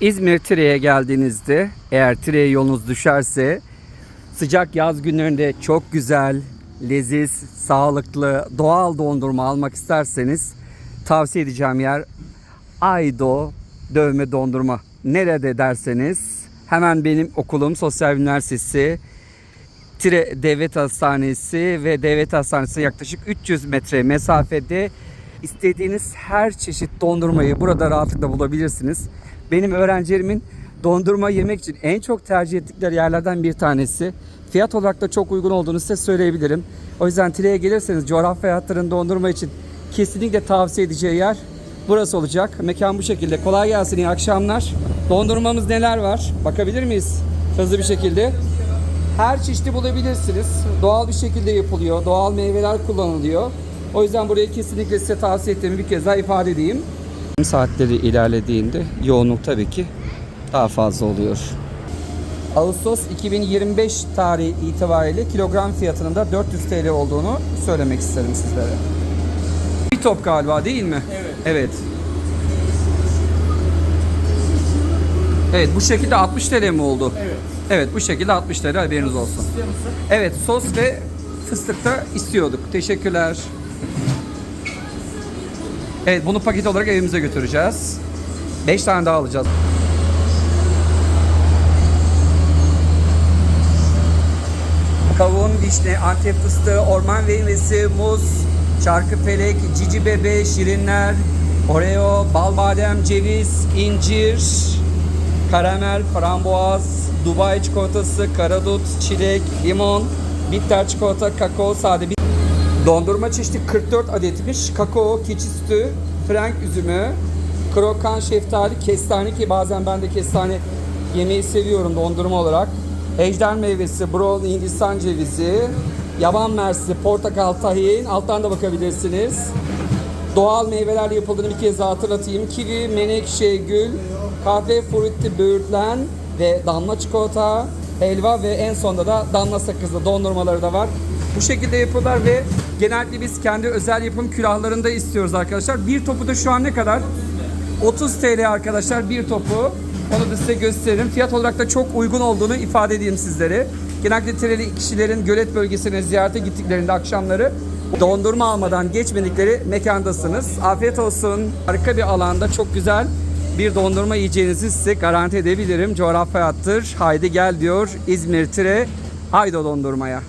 İzmir Tire'ye geldiğinizde eğer Tire'ye yolunuz düşerse sıcak yaz günlerinde çok güzel, leziz, sağlıklı, doğal dondurma almak isterseniz tavsiye edeceğim yer Aydo Dövme Dondurma. Nerede derseniz hemen benim okulum Sosyal Bilimler Üniversitesi Tire Devlet Hastanesi ve Devlet Hastanesi yaklaşık 300 metre mesafede istediğiniz her çeşit dondurmayı burada rahatlıkla bulabilirsiniz. Benim öğrencilerimin dondurma yemek için en çok tercih ettikleri yerlerden bir tanesi. Fiyat olarak da çok uygun olduğunu size söyleyebilirim. O yüzden Tire'ye gelirseniz coğrafya hayatların dondurma için kesinlikle tavsiye edeceği yer burası olacak. Mekan bu şekilde. Kolay gelsin, iyi akşamlar. Dondurmamız neler var? Bakabilir miyiz? Hızlı bir şekilde. Her çeşidi bulabilirsiniz. Doğal bir şekilde yapılıyor. Doğal meyveler kullanılıyor. O yüzden burayı kesinlikle size tavsiye ettiğimi bir kez daha ifade edeyim. Saatleri ilerlediğinde yoğunluk tabii ki daha fazla oluyor. Ağustos 2025 tarihi itibariyle kilogram fiyatının da 400 TL olduğunu söylemek isterim sizlere. Bir top galiba değil mi? Evet. Evet. Evet bu şekilde 60 TL mi oldu? Evet. Evet bu şekilde 60 TL haberiniz olsun. Evet sos ve fıstık da istiyorduk. Teşekkürler. Evet bunu paket olarak evimize götüreceğiz. 5 tane daha alacağız. Kavun, vişne, antep fıstığı, orman meyvesi, muz, çarkıfelek, cici bebe, şirinler, oreo, bal badem, ceviz, incir, karamel, frambuaz, Dubai çikolatası, karadut, çilek, limon, bitter çikolata, kakao, sade bir Dondurma çeşidi 44 adetmiş. Kakao, keçi sütü, frank üzümü, krokan şeftali, kestane ki bazen ben de kestane yemeyi seviyorum dondurma olarak. Ejder meyvesi, brown hindistan cevizi, yaban mersini, portakal, tahin. Alttan da bakabilirsiniz. Doğal meyvelerle yapıldığını bir kez daha hatırlatayım. Kivi, menekşe, gül, kahve, frutti, böğürtlen ve damla çikolata, helva ve en sonunda da damla sakızlı dondurmaları da var. Bu şekilde yapıyorlar ve genellikle biz kendi özel yapım külahlarında istiyoruz arkadaşlar. Bir topu da şu an ne kadar? 30 TL arkadaşlar bir topu. Onu da size gösteririm. Fiyat olarak da çok uygun olduğunu ifade edeyim sizlere. Genellikle Tireli kişilerin gölet bölgesine ziyarete gittiklerinde akşamları dondurma almadan geçmedikleri mekandasınız. Afiyet olsun. Harika bir alanda çok güzel bir dondurma yiyeceğinizi size garanti edebilirim. Coğrafya hayattır. Haydi gel diyor İzmir Tire Aydo dondurmaya.